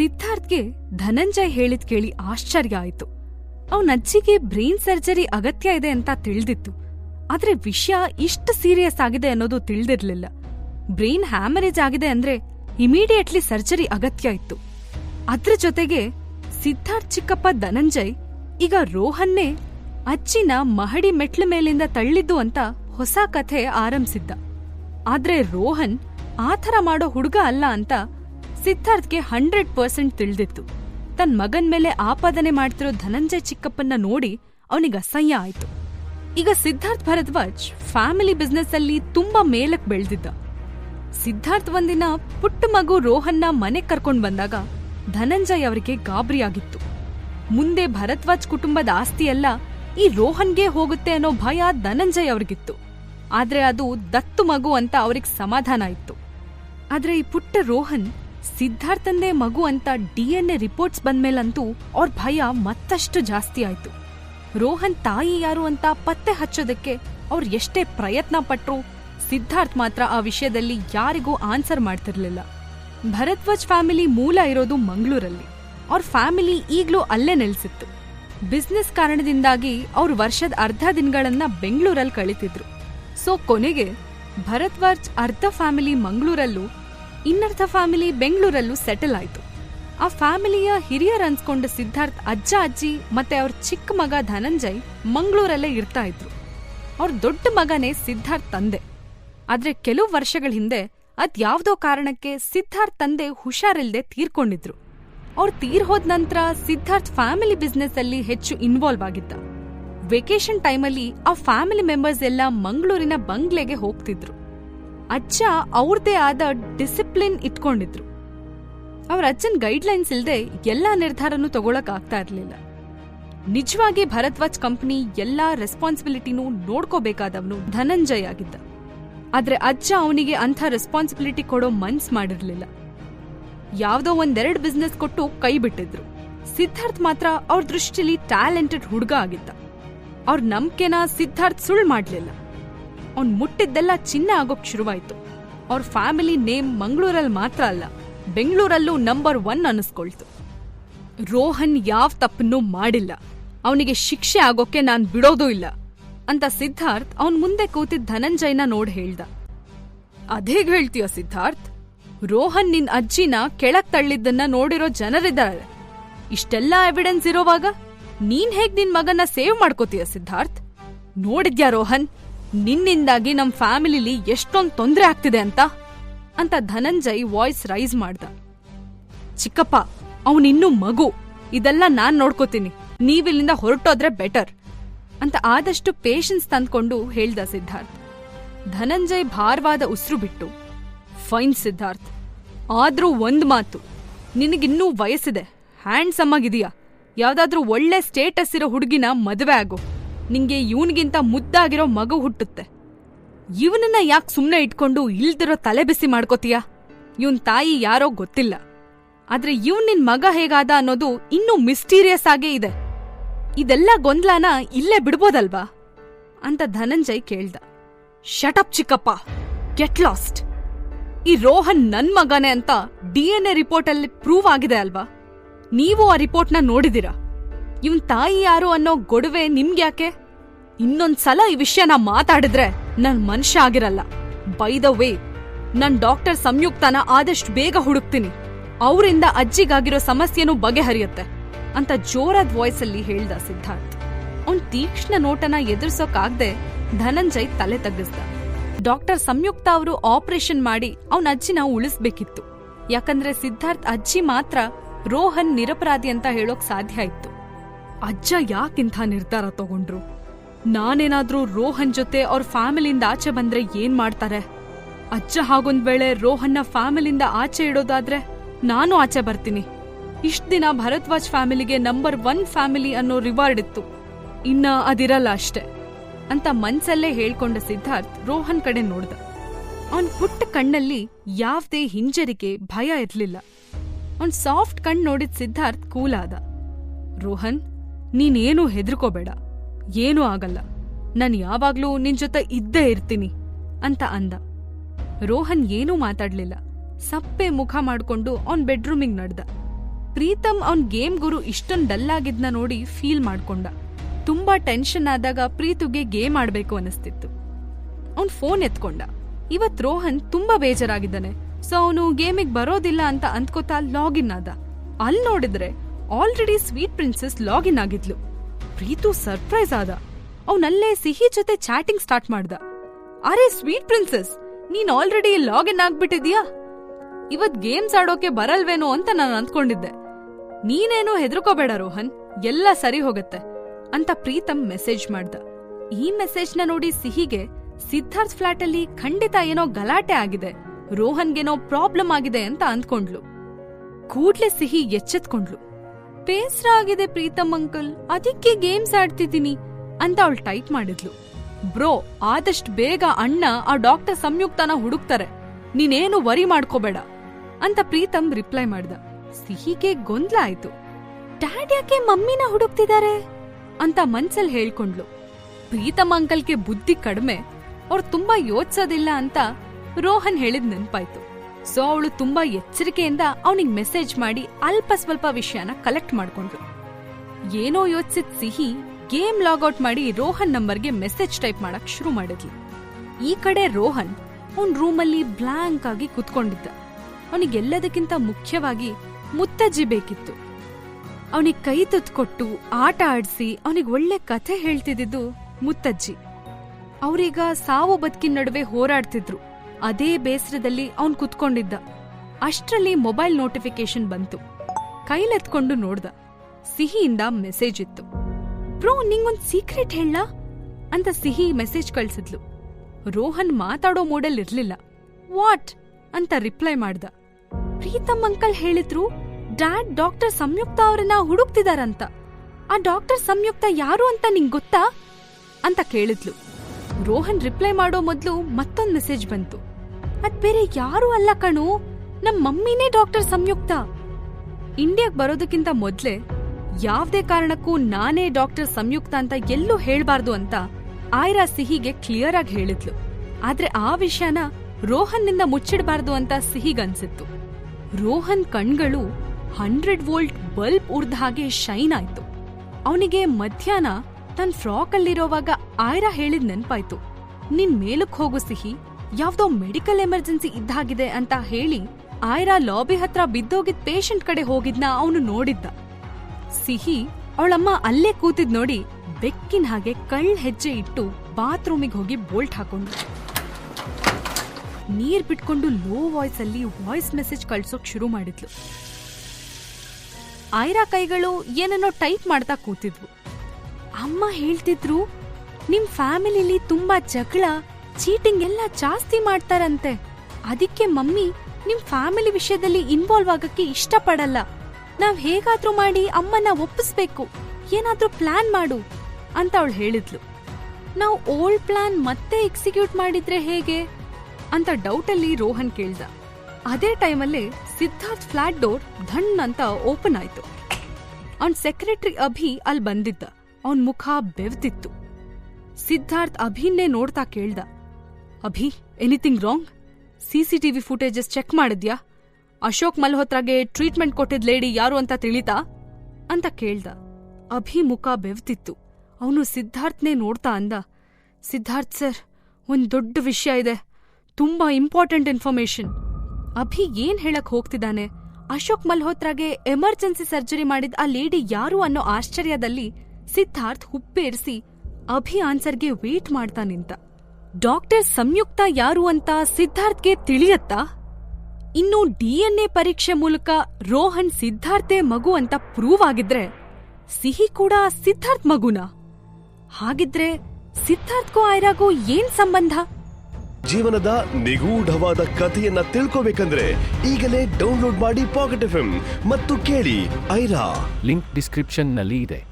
ಸಿದ್ಧಾರ್ಥ್ಗೆ ಧನಂಜಯ್ ಹೇಳಿದ್ ಕೇಳಿ ಆಶ್ಚರ್ಯ ಆಯ್ತು. ಅವನ ಅಜ್ಜಿಗೆ ಬ್ರೈನ್ ಸರ್ಜರಿ ಅಗತ್ಯ ಇದೆ ಅಂತ ತಿಳಿದಿತ್ತು. ಆದ್ರೆ ವಿಷಯ ಇಷ್ಟು ಸೀರಿಯಸ್ ಆಗಿದೆ ಅನ್ನೋದು ತಿಳಿದಿರ್ಲಿಲ್ಲ. ಬ್ರೈನ್ ಹ್ಯಾಮರೇಜ್ ಆಗಿದೆ ಅಂದ್ರೆ ಇಮಿಡಿಯೇಟ್ಲಿ ಸರ್ಜರಿ ಅಗತ್ಯ ಇತ್ತು. ಅದ್ರ ಜೊತೆಗೆ ಸಿದ್ಧಾರ್ಥ್ ಚಿಕ್ಕಪ್ಪ ಧನಂಜಯ್ ಈಗ ರೋಹನ್ನೇ ಅಜ್ಜಿನ ಮಹಡಿ ಮೆಟ್ಲ ಮೇಲಿಂದ ತಳ್ಳಿದ್ದು ಅಂತ ಹೊಸ ಕಥೆ ಆರಂಭಿಸಿದ್ದ. ಆದ್ರೆ ರೋಹನ್ ಆ ಥರ ಮಾಡೋ ಹುಡುಗ ಅಲ್ಲ ಅಂತ ಸಿದ್ಧಾರ್ಥ್ಗೆ ಹಂಡ್ರೆಡ್ ಪರ್ಸೆಂಟ್ ತಿಳಿದಿತ್ತು. ತನ್ನ ಮಗನ ಮೇಲೆ ಆಪಾದನೆ ಮಾಡ್ತಿರೋ ಧನಂಜಯ್ ಚಿಕ್ಕಪ್ಪನ್ನ ನೋಡಿ ಅವನಿಗೆ ಅಸಹ್ಯ ಆಯ್ತು. ಈಗ ಸಿದ್ಧಾರ್ಥ್ ಭರದ್ವಾಜ್ ಫ್ಯಾಮಿಲಿ ಬಿಸ್ನೆಸ್ ಅಲ್ಲಿ ತುಂಬಾ ಮೇಲಕ್ ಬೆಳೆದಿದ್ದ. ಸಿದ್ಧಾರ್ಥ್ ಒಂದಿನ ಪುಟ್ಟ ಮಗು ರೋಹನ್ನ ಮನೆ ಕರ್ಕೊಂಡು ಬಂದಾಗ ಧನಂಜಯ್ ಅವರಿಗೆ ಗಾಬರಿಯಾಗಿತ್ತು ಮುಂದೆ ಭರದ್ವಾಜ್ ಕುಟುಂಬದ ಆಸ್ತಿ ಎಲ್ಲ ಈ ರೋಹನ್ಗೆ ಹೋಗುತ್ತೆ ಅನ್ನೋ ಭಯ ಧನಂಜಯ್ ಅವ್ರಿಗಿತ್ತು. ಆದ್ರೆ ಅದು ದತ್ತು ಮಗು ಅಂತ ಅವ್ರಿಗೆ ಸಮಾಧಾನ ಇತ್ತು. ಆದ್ರೆ ಈ ಪುಟ್ಟ ರೋಹನ್ ಸಿದ್ಧಾರ್ಥಂದೇ ಮಗು ಅಂತ ಡಿಎನ್ಎ ರಿಪೋರ್ಟ್ಸ್ ಬಂದ್ಮೇಲಂತೂ ಅವ್ರ ಭಯ ಮತ್ತಷ್ಟು ಜಾಸ್ತಿ ಆಯ್ತು. ರೋಹನ್ ತಾಯಿ ಯಾರು ಅಂತ ಪತ್ತೆ ಹಚ್ಚೋದಕ್ಕೆ ಅವ್ರು ಎಷ್ಟೇ ಪ್ರಯತ್ನ ಪಟ್ರು ಸಿದ್ಧಾರ್ಥ್ ಮಾತ್ರ ಆ ವಿಷಯದಲ್ಲಿ ಯಾರಿಗೂ ಆನ್ಸರ್ ಮಾಡ್ತಿರ್ಲಿಲ್ಲ. ಭರದ್ವಾಜ್ ಫ್ಯಾಮಿಲಿ ಮೂಲ ಇರೋದು ಮಂಗಳೂರಲ್ಲಿ. ಅವ್ರ ಫ್ಯಾಮಿಲಿ ಈಗ್ಲೂ ಅಲ್ಲೇ ನೆಲೆಸಿತ್ತು. ಬಿಸ್ನೆಸ್ ಕಾರಣದಿಂದಾಗಿ ಅವ್ರು ವರ್ಷದ ಅರ್ಧ ದಿನಗಳನ್ನ ಬೆಂಗಳೂರಲ್ಲಿ ಕಳೀತಿದ್ರು. ಸೊ ಕೊನೆಗೆ ಭರದ್ವಾಜ್ ಅರ್ಧ ಫ್ಯಾಮಿಲಿ ಮಂಗಳೂರಲ್ಲೂ ಇನ್ನರ್ಧ ಫ್ಯಾಮಿಲಿ ಬೆಂಗಳೂರಲ್ಲೂ ಸೆಟಲ್ ಆಯಿತು. ಆ ಫ್ಯಾಮಿಲಿಯ ಹಿರಿಯರ್ ಅನ್ಸ್ಕೊಂಡ ಸಿದ್ಧಾರ್ಥ್ ಅಜ್ಜ ಅಜ್ಜಿ ಮತ್ತೆ ಅವ್ರ ಚಿಕ್ಕ ಮಗ ಧನಂಜಯ್ ಮಂಗಳೂರಲ್ಲೇ ಇರ್ತಾ ಇದ್ರು. ಅವ್ರ ದೊಡ್ಡ ಮಗನೇ ಸಿದ್ಧಾರ್ಥ್ ತಂದೆ. ಆದ್ರೆ ಕೆಲವು ವರ್ಷಗಳ ಹಿಂದೆ ಅದ್ ಯಾವ್ದೋ ಕಾರಣಕ್ಕೆ ಸಿದ್ಧಾರ್ಥ್ ತಂದೆ ಹುಷಾರಿಲ್ದೆ ತೀರ್ಕೊಂಡಿದ್ರು. ಅವ್ರು ತೀರ್ ಹೋದ ನಂತರ ಸಿದ್ಧಾರ್ಥ್ ಫ್ಯಾಮಿಲಿ ಬಿಸ್ನೆಸ್ ಅಲ್ಲಿ ಹೆಚ್ಚು ಇನ್ವಾಲ್ವ್ ಆಗಿದ್ದ. ವೆಕೇಶನ್ ಟೈಮಲ್ಲಿ ಆ ಫ್ಯಾಮಿಲಿ ಮೆಂಬರ್ಸ್ ಎಲ್ಲ ಮಂಗಳೂರಿನ ಬಂಗ್ಲೆಗೆ ಹೋಗ್ತಿದ್ರು. ಅಜ್ಜ ಅವ್ರದೇ ಆದ ಡಿಸಿಪ್ಲಿನ್ ಇಟ್ಕೊಂಡಿದ್ರು. ಅವ್ರ ಅಜ್ಜನ್ ಗೈಡ್ಲೈನ್ಸ್ ಇಲ್ಲದೆ ಎಲ್ಲಾ ನಿರ್ಧಾರನೂ ತಗೊಳಕ್ ಆಗ್ತಾ ಇರಲಿಲ್ಲ. ನಿಜವಾಗಿ ಭರದ್ವಾಜ್ ಕಂಪನಿ ಎಲ್ಲಾ ರೆಸ್ಪಾನ್ಸಿಬಿಲಿಟಿನೂ ನೋಡ್ಕೋಬೇಕಾದವನು ಧನಂಜಯ್ ಆಗಿದ್ದ. ಆದ್ರೆ ಅಜ್ಜ ಅವನಿಗೆ ಅಂಥ ರೆಸ್ಪಾನ್ಸಿಬಿಲಿಟಿ ಕೊಡೋ ಮನ್ಸ್ ಮಾಡಿರ್ಲಿಲ್ಲ. ಯಾವ್ದೋ ಒಂದೆರಡು ಬಿಸ್ನೆಸ್ ಕೊಟ್ಟು ಕೈ ಬಿಟ್ಟಿದ್ರು. ಸಿದ್ಧಾರ್ಥ್ ಮಾತ್ರ ಅವ್ರ ದೃಷ್ಟಿಲಿ ಟ್ಯಾಲೆಂಟೆಡ್ ಹುಡುಗ ಆಗಿದ್ದ. ಅವ್ರ ನಂಬಿಕೆನ ಸಿದ್ಧಾರ್ಥ್ ಸುಳ್ಳು ಮಾಡ್ಲಿಲ್ಲ. ಅವ್ನ್ ಮುಟ್ಟಿದ್ದೆಲ್ಲ ಚಿನ್ನ ಆಗೋಕ್ ಶುರುವಾಯ್ತು. ಅವ್ರ ಫ್ಯಾಮಿಲಿ ನೇಮ್ ಮಂಗಳೂರಲ್ಲಿ ಮಾತ್ರ ಅಲ್ಲ, ಬೆಂಗಳೂರಲ್ಲೂ ನಂಬರ್ ಒನ್ ಅನಿಸ್ಕೊಳ್ತು. ರೋಹನ್ ಯಾವ ತಪ್ಪನ್ನು ಮಾಡಿಲ್ಲ. ಅವನಿಗೆ ಶಿಕ್ಷೆ ಆಗೋಕೆ ನಾನು ಬಿಡೋದೂ ಇಲ್ಲ ಅಂತ ಸಿದ್ಧಾರ್ಥ್ ಅವನ್ ಮುಂದೆ ಕೂತಿದ್ದ ಧನಂಜಯನ ನೋಡ್ ಹೇಳ್ದ. ಅದೇಗ್ ಹೇಳ್ತೀಯ ಸಿದ್ಧಾರ್ಥ್? ರೋಹನ್ ನಿನ್ ಅಜ್ಜಿನ ಕೆಳಗ್ ತಳ್ಳಿದ್ದನ್ನ ನೋಡಿರೋ ಜನರಿದ್ದಾರೆ ಇಷ್ಟೆಲ್ಲಾ ಎವಿಡೆನ್ಸ್ ಇರೋವಾಗ ನೀನ್ ಹೇಗ್ ನಿನ್ ಮಗನ ಸೇವ್ ಮಾಡ್ಕೋತೀಯ ಸಿದ್ಧಾರ್ಥ್? ನೋಡಿದ್ಯಾ ರೋಹನ್? ನಿನ್ನಿಂದಾಗಿ ನಮ್ ಫ್ಯಾಮಿಲಿಲಿ ಎಷ್ಟೊಂದ್ ತೊಂದ್ರೆ ಆಗ್ತಿದೆ ಅಂತ? ಅಂತ ಧನಂಜಯ್ ವಾಯ್ಸ್ ರೈಸ್ ಮಾಡ್ದ. ಚಿಕ್ಕಪ್ಪ ಅವನಿನ್ನೂ ಮಗು. ಇದೆಲ್ಲ ನಾನ್ ನೋಡ್ಕೋತೀನಿ. ನೀವಿಲ್ಲಿಂದ ಹೊರಟೋದ್ರೆ ಬೆಟರ್ ಅಂತ ಆದಷ್ಟು ಪೇಷನ್ಸ್ ತಂದ್ಕೊಂಡು ಹೇಳ್ದ ಸಿದ್ಧಾರ್ಥ್. ಧನಂಜಯ್ ಭಾರವಾದ ಉಸಿರು ಬಿಟ್ಟು, ಫೈನ್ ಸಿದ್ಧಾರ್ಥ್, ಆದ್ರೂ ಒಂದ್ ಮಾತು. ನಿನಗಿನ್ನೂ ವಯಸ್ಸಿದೆ. ಹ್ಯಾಂಡ್ಸಮ್ ಆಗಿದೀಯಾ. ಯಾವ್ದಾದ್ರೂ ಒಳ್ಳೆ ಸ್ಟೇಟಸ್ ಇರೋ ಹುಡುಗಿನ ಮದುವೆ ಆಗು. ನಿಂಗೆ ಇವನಿಗಿಂತ ಮುದ್ದಾಗಿರೋ ಮಗು ಹುಟ್ಟುತ್ತೆ. ಇವನನ್ನ ಯಾಕೆ ಸುಮ್ಮನೆ ಇಟ್ಕೊಂಡು ಇಲ್ದಿರೋ ತಲೆ ಬಿಸಿ ಮಾಡ್ಕೋತೀಯ? ಇವನ್ ತಾಯಿ ಯಾರೋ ಗೊತ್ತಿಲ್ಲ. ಆದ್ರೆ ಇವನ್ ನಿನ್ ಮಗ ಹೇಗಾದ ಅನ್ನೋದು ಇನ್ನೂ ಮಿಸ್ಟೀರಿಯಸ್ ಆಗೇ ಇದೆ. ಇದೆಲ್ಲ ಗೊಂದಲನ ಇಲ್ಲೇ ಬಿಡ್ಬೋದಲ್ವಾ? ಅಂತ ಧನಂಜಯ್ ಕೇಳ್ದ. ಶಟಪ್ ಚಿಕ್ಕಪ್ಪ. ಗೆಟ್ ಲಾಸ್ಟ್ ಈ ರೋಹನ್ ನನ್ ಮಗನೇ ಅಂತ ಡಿ ಎನ್ ರಿಪೋರ್ಟ್ ಅಲ್ಲಿ ಪ್ರೂವ್ ಆಗಿದೆ ಅಲ್ವಾ? ನೀವು ಆ ರಿಪೋರ್ಟ್ನ ನೋಡಿದಿರಾ ಇವನ್ ತಾಯಿ ಯಾರು ಅನ್ನೋ ಗೊಡವೆ ನಿಮ್ಗ್ಯಾಕೆ? ಇನ್ನೊಂದ್ಸಲ ಈ ವಿಷಯನ ಮಾತಾಡಿದ್ರೆ ನನ್ ಮನುಷ್ಯ ಆಗಿರಲ್ಲ. ಬೈ ದ ವೇ ನನ್ ಡಾಕ್ಟರ್ ಸಂಯುಕ್ತನ ಆದಷ್ಟು ಬೇಗ ಹುಡುಕ್ತೀನಿ. ಅವರಿಂದ ಅಜ್ಜಿಗಾಗಿರೋ ಸಮಸ್ಯೆನೂ ಬಗೆಹರಿಯುತ್ತೆ ಅಂತ ಜೋರಾದ ವಾಯ್ಸ್ ಅಲ್ಲಿ ಹೇಳ್ದ ಸಿದ್ಧಾರ್ಥ್. ಅವನ್ ತೀಕ್ಷ್ಣ ನೋಟನ ಎದುರಿಸೋಕಾಗ್ದೆ ಧನಂಜಯ್ ತಲೆ ತಗ್ಗಿಸ್ದ. ಡಾಕ್ಟರ್ ಸಂಯುಕ್ತ ಅವರು ಆಪರೇಷನ್ ಮಾಡಿ ಅವನ ಅಜ್ಜಿನ ಉಳಿಸ್ಬೇಕಿತ್ತು. ಯಾಕಂದ್ರೆ ಸಿದ್ಧಾರ್ಥ್ ಅಜ್ಜಿ ಮಾತ್ರ ರೋಹನ್ ನಿರಪರಾಧಿ ಅಂತ ಹೇಳೋಕ್ ಸಾಧ್ಯ ಇತ್ತು. ಅಜ್ಜ ಯಾಕಿಂಥ ನಿರ್ಧಾರ ತಗೊಂಡ್ರು? ನಾನೇನಾದ್ರೂ ರೋಹನ್ ಜೊತೆ ಅವ್ರ ಫ್ಯಾಮಿಲಿಯಿಂದ ಆಚೆ ಬಂದ್ರೆ ಏನ್ ಮಾಡ್ತಾರೆ? ಅಜ್ಜ ಹಾಗೊಂದ್ ವೇಳೆ ರೋಹನ್ನ ಫ್ಯಾಮಿಲಿಯಿಂದ ಆಚೆ ಇಡೋದಾದ್ರೆ ನಾನು ಆಚೆ ಬರ್ತೀನಿ. ಇಷ್ಟ ದಿನ ಭರದ್ವಾಜ್ ಫ್ಯಾಮಿಲಿಗೆ ನಂಬರ್ ಒನ್ ಫ್ಯಾಮಿಲಿ ಅನ್ನೋ ರಿವಾರ್ಡ್ ಇತ್ತು. ಇನ್ನ ಅದಿರಲ್ಲ ಅಷ್ಟೆ ಅಂತ ಮನ್ಸಲ್ಲೇ ಹೇಳ್ಕೊಂಡ ಸಿದ್ಧಾರ್ಥ್ ರೋಹನ್ ಕಡೆ ನೋಡ್ದ. ಅವನ್ ಪುಟ್ಟ ಕಣ್ಣಲ್ಲಿ ಯಾವ್ದೇ ಹಿಂಜರಿಕೆ ಭಯ ಇರ್ಲಿಲ್ಲ. ಅವನ್ ಸಾಫ್ಟ್ ಕಣ್ ನೋಡಿದ ಸಿದ್ಧಾರ್ಥ್ ಕೂಲಾದ. ರೋಹನ್ ನೀನೇನೂ ಹೆದರ್ಕೋಬೇಡ. ಏನೂ ಆಗಲ್ಲ. ನಾನು ಯಾವಾಗ್ಲೂ ನಿನ್ ಜೊತೆ ಇದ್ದೇ ಇರ್ತೀನಿ ಅಂತ ಅಂದ. ರೋಹನ್ ಏನೂ ಮಾತಾಡ್ಲಿಲ್ಲ. ಸಪ್ಪೆ ಮುಖ ಮಾಡ್ಕೊಂಡು ಅವನ್ ಬೆಡ್ರೂಮಿಗೆ ನಡ್ದ. ಪ್ರೀತಮ್ ಅವನ್ ಗೇಮ್ ಗುರು ಇಷ್ಟೊಂದ್ ಡಲ್ ನೋಡಿ ಫೀಲ್ ಮಾಡ್ಕೊಂಡ. ತುಂಬಾ ಟೆನ್ಷನ್ ಆದಾಗ ಪ್ರೀತುಗೆ ಗೇಮ್ ಆಡ್ಬೇಕು ಅನಿಸ್ತಿತ್ತು. ಅವ್ನ್ ಫೋನ್ ಎತ್ಕೊಂಡ. ಇವತ್ ರೋಹನ್ ತುಂಬಾ ಬೇಜಾರಾಗಿದ್ದಾನೆ. ಸೊ ಅವನು ಗೇಮಿಗೆ ಬರೋದಿಲ್ಲ ಅಂತ ಅಂದ್ಕೋತಾ ಲಾಗಿನ್ ಆದ. ಅಲ್ಲಿ ನೋಡಿದ್ರೆ ಆಲ್ರೆಡಿ ಸ್ವೀಟ್ ಪ್ರಿನ್ಸೆಸ್ ಲಾಗಿನ್ ಆಗಿದ್ಲು. ಪ್ರೀತು ಸರ್ಪ್ರೈಸ್ ಆದ. ಅವನಲ್ಲೇ ಸಿಹಿ ಜೊತೆ ಚಾಟಿಂಗ್ ಸ್ಟಾರ್ಟ್ ಮಾಡ್ದ. ಅರೆ ಸ್ವೀಟ್ ಪ್ರಿನ್ಸೆಸ್, ನೀನ್ ಆಲ್ರೆಡಿ ಲಾಗಿನ್ ಆಗ್ಬಿಟ್ಟಿದ್ಯಾ? ಇವತ್ ಗೇಮ್ಸ್ ಆಡೋಕೆ ಬರಲ್ವೇನೋ ಅಂತ ನಾನು ಅಂದ್ಕೊಂಡಿದ್ದೆ. ನೀನೇನು ಹೆದರ್ಕೋಬೇಡ ರೋಹನ್, ಎಲ್ಲ ಸರಿ ಹೋಗತ್ತೆ ಅಂತ ಪ್ರೀತಮ್ ಮೆಸೇಜ್ ಮಾಡ್ದ. ಈ ಮೆಸೇಜ್ನ ನೋಡಿ ಸಿಹಿಗೆ ಸಿದ್ಧಾರ್ಥ್ ಫ್ಲಾಟ್ ಅಲ್ಲಿ ಖಂಡಿತ ಏನೋ ಗಲಾಟೆ ಆಗಿದೆ, ರೋಹನ್ಗೇನೋ ಪ್ರಾಬ್ಲಮ್ ಆಗಿದೆ ಅಂತ ಅಂದ್ಕೊಂಡ್ಲು. ಕೂಡ್ಲೆ ಸಿಹಿ ಎಚ್ಚೆತ್ಕೊಂಡ್ಲು. ಬೇಸರ ಆಗಿದೆ ಪ್ರೀತಮ್ ಅಂಕಲ್. ಅದಕ್ಕೆ ಗೇಮ್ಸ್ ಆಡ್ತಿದ್ದೀನಿ ಅಂತ ಅವಳು ಟೈಪ್ ಮಾಡಿದ್ಲು. ಬ್ರೋ, ಆದಷ್ಟು ಬೇಗ ಅಣ್ಣ ಆ ಡಾಕ್ಟರ್ ಸಂಯುಕ್ತನ ಹುಡುಕ್ತಾರೆ. ನೀನೇನು ವರಿ ಮಾಡ್ಕೋಬೇಡ ಅಂತ ಪ್ರೀತಮ್ ರಿಪ್ಲೈ ಮಾಡ್ದ. ಸಿಹಿಗೆ ಗೊಂದಲ ಆಯ್ತು. ಡ್ಯಾಡ್ ಯಾಕೆ ಮಮ್ಮಿನ ಹುಡುಕ್ತಿದ್ದಾರೆ? ಅಂತ ಮನ್ಸಲ್ ಹೇಳ್ಕೊಂಡ್ಲು ಪ್ರೀತಮ್ ಅಂಕಲ್ಗೆ ಬುದ್ಧಿ ಕಡಿಮೆ. ಅವ್ರು ತುಂಬಾ ಯೋಚಿಸೋದಿಲ್ಲ ಅಂತ ರೋಹನ್ ಹೇಳಿದ್ ನೆನ್ಪಾಯ್ತು. ಸೊ ಅವಳು ತುಂಬಾ ಎಚ್ಚರಿಕೆಯಿಂದ ಅವನಿಗೆ ಮೆಸೇಜ್ ಮಾಡಿ ಅಲ್ಪ ಸ್ವಲ್ಪ ವಿಷಯನ ಕಲೆಕ್ಟ್ ಮಾಡ್ಕೊಂಡ್ರು ಏನೋ ಯೋಚಿಸಿದ ಸಿಹಿ ಗೇಮ್ ಲಾಗೌಟ್ ಮಾಡಿ ರೋಹನ್ ನಂಬರ್ಗೆ ಮೆಸೇಜ್ ಟೈಪ್ ಮಾಡಕ್ ಶುರು ಮಾಡಿದ್ಲು. ಈ ಕಡೆ ರೋಹನ್ ಅವನ್ ರೂಮಲ್ಲಿ ಬ್ಲಾಂಕ್ ಆಗಿ ಕುತ್ಕೊಂಡಿದ್ದ. ಅವನಿಗೆಲ್ಲದಕ್ಕಿಂತ ಮುಖ್ಯವಾಗಿ ಮುತ್ತಜ್ಜಿ ಬೇಕಿತ್ತು. ಅವನಿಗೆ ಕೈ ತುತ್ಕೊಟ್ಟು ಆಟ ಆಡಿಸಿ ಅವನಿಗೆ ಒಳ್ಳೆ ಕಥೆ ಹೇಳ್ತಿದ್ದಿದ್ದು ಮುತ್ತಜ್ಜಿ. ಅವರೀಗ ಸಾವು ಬದುಕಿನ ನಡುವೆ ಹೋರಾಡ್ತಿದ್ರು. ಅದೇ ಬೇಸರದಲ್ಲಿ ಅವನ್ ಕುತ್ಕೊಂಡಿದ್ದ. ಅಷ್ಟ್ರಲ್ಲಿ ಮೊಬೈಲ್ ನೋಟಿಫಿಕೇಶನ್ ಬಂತು. ಕೈಲೆತ್ಕೊಂಡು ನೋಡ್ದ. ಸಿಹಿಯಿಂದ ಮೆಸೇಜ್ ಇತ್ತು. ಬ್ರೋ, ನಿಂಗೊಂದ್ ಸೀಕ್ರೆಟ್ ಹೇಳ? ಅಂತ ಸಿಹಿ ಮೆಸೇಜ್ ಕಳ್ಸಿದ್ಲು. ರೋಹನ್ ಮಾತಾಡೋ ಮೂಡಲ್ ಇರ್ಲಿಲ್ಲ. ವಾಟ್? ಅಂತ ರಿಪ್ಲೈ ಮಾಡ್ದ. ಪ್ರೀತಮ್ ಅಂಕಲ್ ಹೇಳಿದ್ರು, ಡ್ಯಾಡ್ ಡಾಕ್ಟರ್ ಸಂಯುಕ್ತ ಅವರನ್ನ ಹುಡುಕ್ತಿದಾರಂತ. ಆ ಡಾಕ್ಟರ್ ಸಂಯುಕ್ತ ಯಾರು ಅಂತ ನಿಂಗ್ ಗೊತ್ತಾ? ಅಂತ ಕೇಳಿದ್ಲು. ರೋಹನ್ ರಿಪ್ಲೈ ಮಾಡೋ ಮೊದ್ಲು ಮತ್ತೊಂದ್ ಮೆಸೇಜ್ ಬಂತು. ಅದ್ ಬೇರೆ ಯಾರು ಅಲ್ಲ ಕಣು. ನಮ್ ಮಮ್ಮಿನೇ ಡಾಕ್ಟರ್ ಸಂಯುಕ್ತ. ಇಂಡಿಯಾಗ್ ಬರೋದಕ್ಕಿಂತ ಮೊದ್ಲೇ ಯಾವ್ದೇ ಕಾರಣಕ್ಕೂ ನಾನೇ ಡಾಕ್ಟರ್ ಸಂಯುಕ್ತ ಅಂತ ಎಲ್ಲೂ ಹೇಳ್ಬಾರ್ದು ಅಂತ ಆಯ್ರಾ ಸಿಹಿಗೆ ಕ್ಲಿಯರ್ ಆಗಿ ಹೇಳಿದ್ಲು. ಆದ್ರೆ ಆ ವಿಷಯನ ರೋಹನ್ನಿಂದ ಮುಚ್ಚಿಡಬಾರ್ದು ಅಂತ ಸಿಹಿಗನ್ಸಿತ್ತು ರೋಹನ್ ಕಣ್ಗಳು ಹಂಡ್ರೆಡ್ ವೋಲ್ಟ್ ಬಲ್ಬ್ ಉರ್ದ ಹಾಗೆ ಶೈನ್ ಆಯ್ತು. ಅವನಿಗೆ ಮಧ್ಯಾಹ್ನ ತನ್ ಫ್ರಾಕ್ ಅಲ್ಲಿರೋವಾಗ ಆಯ್ರಾ ಹೇಳಿದ್ ನೆನ್ಪಾಯ್ತು. ನಿನ್ ಮೇಲಕ್ ಹೋಗು ಸಿಹಿ ಯಾವ್ದೋ ಮೆಡಿಕಲ್ ಎಮರ್ಜೆನ್ಸಿ ಇದ್ದಾಗಿದೆ ಅಂತ ಹೇಳಿ ಆಯ್ರಾ ಲಾಬಿ ಹತ್ರ ಬಿದ್ದೋಗಿದ್ ಪೇಷಂಟ್ ಕಡೆ ಹೋಗಿದ್ನ ಅವನು ನೋಡಿದ್ದ. ಸಿಹಿ ಅವಳಮ್ಮ ಅಲ್ಲೇ ಕೂತಿದ್ ನೋಡಿ ಬೆಕ್ಕಿನ ಹಾಗೆ ಕಳ್ ಹೆಜ್ಜೆ ಇಟ್ಟು ಬಾತ್ರೂಮಿಗೆ ಹೋಗಿ ಬೋಲ್ಟ್ ಹಾಕೊಂಡು ನೀರ್ ಬಿಟ್ಕೊಂಡು ಲೋ ವಾಯ್ಸ್ ಅಲ್ಲಿ ವಾಯ್ಸ್ ಮೆಸೇಜ್ ಕಳ್ಸೋಕ್ ಶುರು ಮಾಡಿದ್ಲು. ಆಯ್ರಾ ಕೈಗಳು ಏನನ್ನೋ ಟೈಪ್ ಮಾಡ್ತಾ ಕೂತಿದ್ವು. ಅಮ್ಮ ಹೇಳ್ತಿದ್ರು, ನಿಮ್ ಫ್ಯಾಮಿಲಿಲಿ ತುಂಬಾ ಜಗಳ ಚೀಟಿಂಗ್ ಎಲ್ಲ ಜಾಸ್ತಿ ಮಾಡ್ತಾರಂತೆ. ಅದಕ್ಕೆ ಮಮ್ಮಿ, ನಿಮ್ ಫ್ಯಾಮಿಲಿ ವಿಷಯದಲ್ಲಿ ಇನ್ವಾಲ್ವ್ ಆಗಕ್ಕೆ ಇಷ್ಟಪಡಲ್ಲ. ನಾವ್ ಹೇಗಾದ್ರೂ ಮಾಡಿ ಅಮ್ಮನ ಒಪ್ಪಿಸ್ಬೇಕು. ಏನಾದ್ರೂ ಪ್ಲಾನ್ ಮಾಡು, ಅಂತ ಅವಳು ಹೇಳಿದ್ಲು. ನಾವು ಓಲ್ಡ್ ಪ್ಲಾನ್ ಮತ್ತೆ ಎಕ್ಸಿಕ್ಯೂಟ್ ಮಾಡಿದ್ರೆ ಹೇಗೆ? ಅಂತ ಡೌಟಲ್ಲಿ ರೋಹನ್ ಕೇಳ್ದ. ಅದೇ ಟೈಮಲ್ಲಿ ಸಿದ್ಧಾರ್ಥ್ ಫ್ಲಾಟ್ ಡೋರ್ ಧಣ್ ಅಂತ ಓಪನ್ ಆಯ್ತು. ಅವನ್ ಸೆಕ್ರೆಟರಿ ಅಭಿ ಅಲ್ಲಿ ಬಂದಿದ್ದ. ಅವನ್ ಮುಖ ಬೆವ್ತಿತ್ತು ಸಿದ್ಧಾರ್ಥ್ ಅಭಿನ್ನೇ ನೋಡ್ತಾ ಕೇಳ್ದ. Abhi anything wrong CCTV footages check ಮಾಡಿದ್ಯಾ? ಅಶೋಕ್ ಮಲ್ಹೋತ್ರಾಗೆ ಟ್ರೀಟ್ಮೆಂಟ್ ಕೊಟ್ಟಿದ್ ಲೇಡಿ ಯಾರು ಅಂತ ತಿಳಿತಾ? ಅಂತ ಕೇಳ್ದ. ಅಭಿ ಮುಖ ಬೆವ್ತಿತ್ತು. ಅವನು ಸಿದ್ಧಾರ್ಥ್ನೇ ನೋಡ್ತಾ ಅಂದ. ಸಿದ್ಧಾರ್ಥ್ ಸರ್, ಒಂದ್ ದೊಡ್ಡ ವಿಷಯ ಇದೆ. ತುಂಬಾ ಇಂಪಾರ್ಟೆಂಟ್ ಇನ್ಫಾರ್ಮೇಶನ್ ಅಭಿ ಏನ್ ಹೇಳಕ್ ಹೋಗ್ತಿದ್ದಾನೆ? ಅಶೋಕ್ ಮಲ್ಹೋತ್ರಾಗೆ ಎಮರ್ಜೆನ್ಸಿ ಸರ್ಜರಿ ಮಾಡಿದ ಆ ಲೇಡಿ ಯಾರು ಅನ್ನೋ ಆಶ್ಚರ್ಯದಲ್ಲಿ ಸಿದ್ಧಾರ್ಥ್ ಹುಪ್ಪೇರಿಸಿ ಅಭಿ ಆನ್ಸರ್ಗೆ ವೇಟ್ ಮಾಡ್ತಾ ನಿಂತ. ಡಾಕ್ಟರ್ ಸಂಯುಕ್ತ ಯಾರು ಅಂತ ಸಿದ್ಧಾರ್ಥ್ಗೆ ತಿಳಿಯತ್ತಾ? ಇನ್ನು ಡಿಎನ್ಎ ಪರೀಕ್ಷೆ ಮೂಲಕ ರೋಹನ್ ಸಿದ್ಧಾರ್ಥೆ ಮಗು ಅಂತ ಪ್ರೂವ್ ಆಗಿದ್ರೆ ಸಿಹಿ ಕೂಡ ಸಿದ್ಧಾರ್ಥ್ ಮಗುನಾ? ಹಾಗಿದ್ರೆ ಸಿದ್ಧಾರ್ಥ್ಗೂ ಐರಾಗೂ ಏನ್ ಸಂಬಂಧ? ಜೀವನದ ನಿಗೂಢವಾದ ಕಥೆಯನ್ನ ತಿಳ್ಕೋಬೇಕಂದ್ರೆ ಈಗಲೇ ಡೌನ್ಲೋಡ್ ಮಾಡಿ ಪಾಕೆಟ್ ಎಫ್ ಮತ್ತು ಕೇಳಿ ಐರಾ. ಲಿಂಕ್ ಡಿಸ್ಕ್ರಿಪ್ಷನ್ನಲ್ಲಿ ಇದೆ.